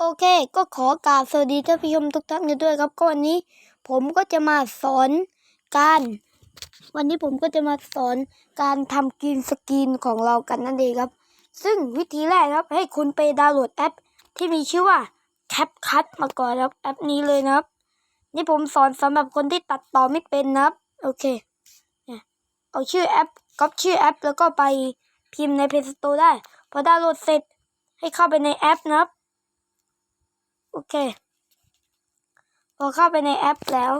โอเค ก็ขอกราบสวัสดีท่านผู้ชมทุกท่านกันด้วยครับ ก็วันนี้ผมก็จะมาสอนการ วันนี้ผมก็จะมาสอนการทำกรีนสกรีนของเรากันนั่นเองครับ ซึ่งวิธีแรกครับให้คุณไปดาวน์โหลดแอป ที่มีชื่อว่า CapCut มาก่อนครับแอปนี้เลยนะครับ นี่ผมสอนสำหรับคนที่ตัดต่อไม่เป็นนะครับ โอเคเนี่ยเอาชื่อแอปก๊อปชื่อแอป แล้วก็ไปพิมพ์ใน Play Store ได้ พอดาวน์โหลดเสร็จให้เข้าไปในแอปนะครับ โอเค พอเข้าไปในแอปแล้ว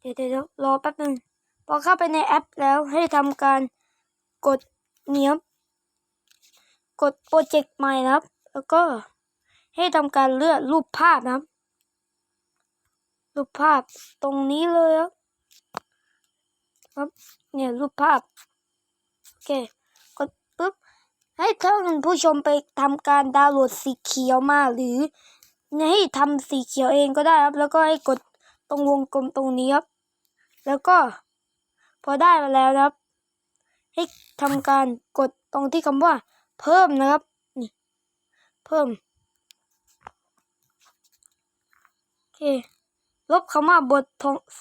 เดี๋ยวเดี๋ยวรอแป๊บหนึ่งพอเข้าไปในแอปแล้วให้ทำการกดเนี้ยบกดโปรเจกต์ใหม่นะครับ แล้วก็ให้ทำการเลือกรูปภาพนะครับ รูปภาพตรงนี้เลยครับ ครับ เนี่ยรูปภาพ โอเค ให้ท่านผู้ชมไปทำการดาวน์โหลดสีเขียวมาหรือให้ทำสีเขียวเองก็ได้ครับ แล้วก็ให้กดตรงวงกลมตรงนี้ครับ แล้วก็พอได้มาแล้วนะครับ ให้ทำการกดตรงที่คำว่า เพิ่มนะครับนี่เพิ่มโอเคลบคำว่าบท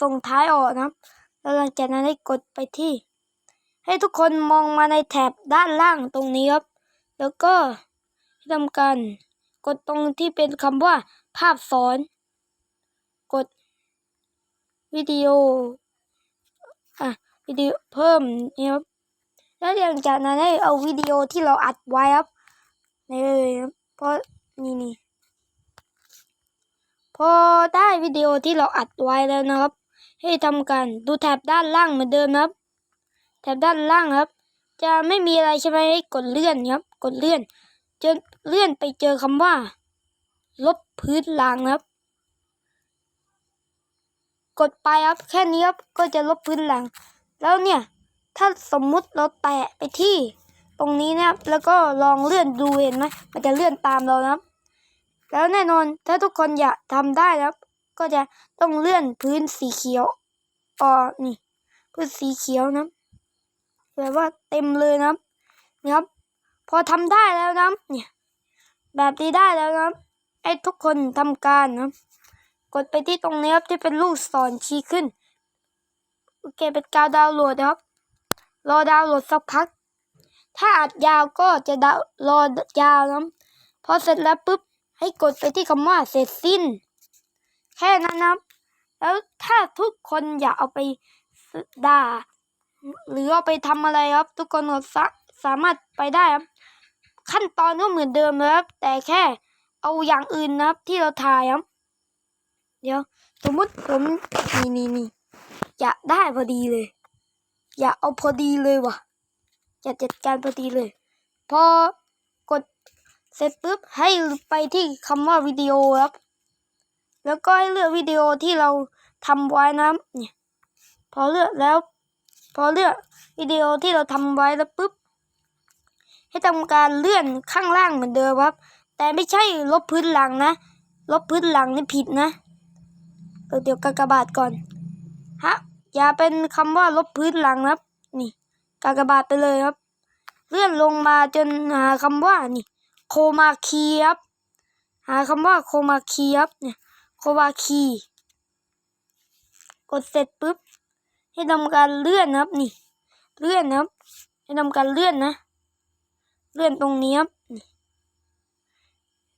ส่งท้ายออกนะครับ แล้วหลังจากนั้นให้กดไปที่ ให้ทุกคนมองมาในแถบด้านล่างตรงนี้ครับ แล้วก็ทำการกดตรงที่เป็นคำว่า ภาพซ้อน กดวิดีโอ อะ วิดีโอเพิ่มนี่ครับ แล้วหลังจากนั้นให้เอาวิดีโอที่เราอัดไว้ครับนี่เลยเพราะนี่นี่พอได้วิดีโอที่เราอัดไว้แล้วนะครับ ให้ทำการดูแถบด้านล่างเหมือนเดิมนะครับ แถบด้านล่างครับ จะไม่มีอะไรใช่ไหมให้กดเลื่อนครับ กดเลื่อนจนเลื่อนไปเจอคำว่า ลบพื้นหลังครับ กดไปครับแค่นี้ครับก็จะลบพื้นหลังแล้วเนี่ย ถ้าสมมุติเราแตะไปที่ ตรงนี้นะครับ แล้วก็ลองเลื่อนดูเห็นไหมมันจะเลื่อนตามเรานะครับ แล้วแน่นอนถ้าทุกคนอยากทำได้นะครับ ก็จะต้องเลื่อนพื้นสีเขียวอ๋อนี่ พื้นสีเขียวนะ แบบว่าเต็มเลยนะครับนะครับ พอทำได้แล้วนะเนี่ยแบบนี้ได้แล้วนะให้ทุกคนทำการนะกดไปที่ตรงนี้ครับที่เป็นลูกศรชี้ขึ้นโอเคเป็นการดาวน์โหลดนะครับ รอดาวน์โหลดสักพัก ถ้าอัดยาวก็จะดาวรอยาวนะครับพอเสร็จแล้วปุ๊บให้กดไปที่คำว่าเสร็จสิ้น แค่นั้นนะแล้วถ้าทุกคนอยากเอาไปด่า หรือเอาไปทำอะไรครับทุกคนก็สาสามารถไปได้ครับ ขั้นตอนก็เหมือนเดิมเลยครับ แต่แค่เอาอย่างอื่นนะครับ ที่เราถ่ายครับ เดี๋ยว สมมุติผมนี่นี่นี่อยากได้พอดีเลย อยากเอาพอดีเลยว่ะอยากจัดการพอดีเลย พอกดเสร็จปุ๊บให้ไปที่คำว่าวิดีโอครับ แล้วก็ให้เลือกวิดีโอที่เราทำไว้นะเนี่ยพอเลือกแล้ว พอเลือกวิดีโอที่เราทำไว้แล้วปุ๊บ ให้ทำการเลื่อนข้างล่างเหมือนเดิมครับ แต่ไม่ใช่ลบพื้นหลังนะ ลบพื้นหลังนี่ผิดนะเออเดี๋ยวกากบาทก่อนฮะอย่าเป็นคำว่าลบพื้นหลังนะครับ นี่กากบาทไปเลยครับ เลื่อนลงมาจนหาคำว่านี่ โคมาคีครับหาคำว่าโคมาคีครับเนี่ยโคมาคี กดเสร็จปุ๊บ ให้ทำการเลื่อนนะครับนี่ เลื่อนนะครับ ให้ทำการเลื่อนนะ เลื่อนตรงนี้ครับนี่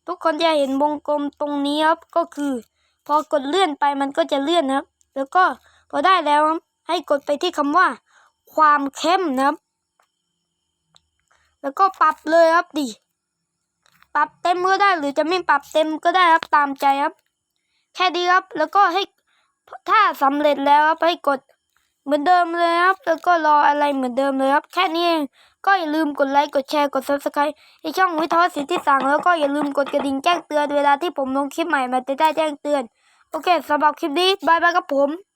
ทุกคนจะเห็นวงกลมตรงนี้ครับก็คือ พอกดเลื่อนไปมันก็จะเลื่อนนะครับ แล้วก็พอได้แล้วครับให้กดไปที่คำว่า ความเข้มนะครับ แล้วก็ปรับเลยครับดิปรับเต็มก็ได้หรือจะไม่ปรับเต็มก็ได้ครับตามใจครับ แค่ดีครับแล้วก็ให้ถ้าสำเร็จแล้วครับให้กด เหมือนเดิมเลยครับ แล้วก็รออะไรเหมือนเดิมเลยครับ แค่นี้เอง ก็อย่าลืมกดไลค์ กดแชร์ กด subscribe ให้ช่องวิทยาศิลป์ที่สั่งแล้วก็อย่าลืมกดกระดิ่งแจ้งเตือนเวลาที่ผมลงคลิปใหม่มาจะได้แจ้งเตือน โอเคสำหรับคลิปนี้บายบายครับผม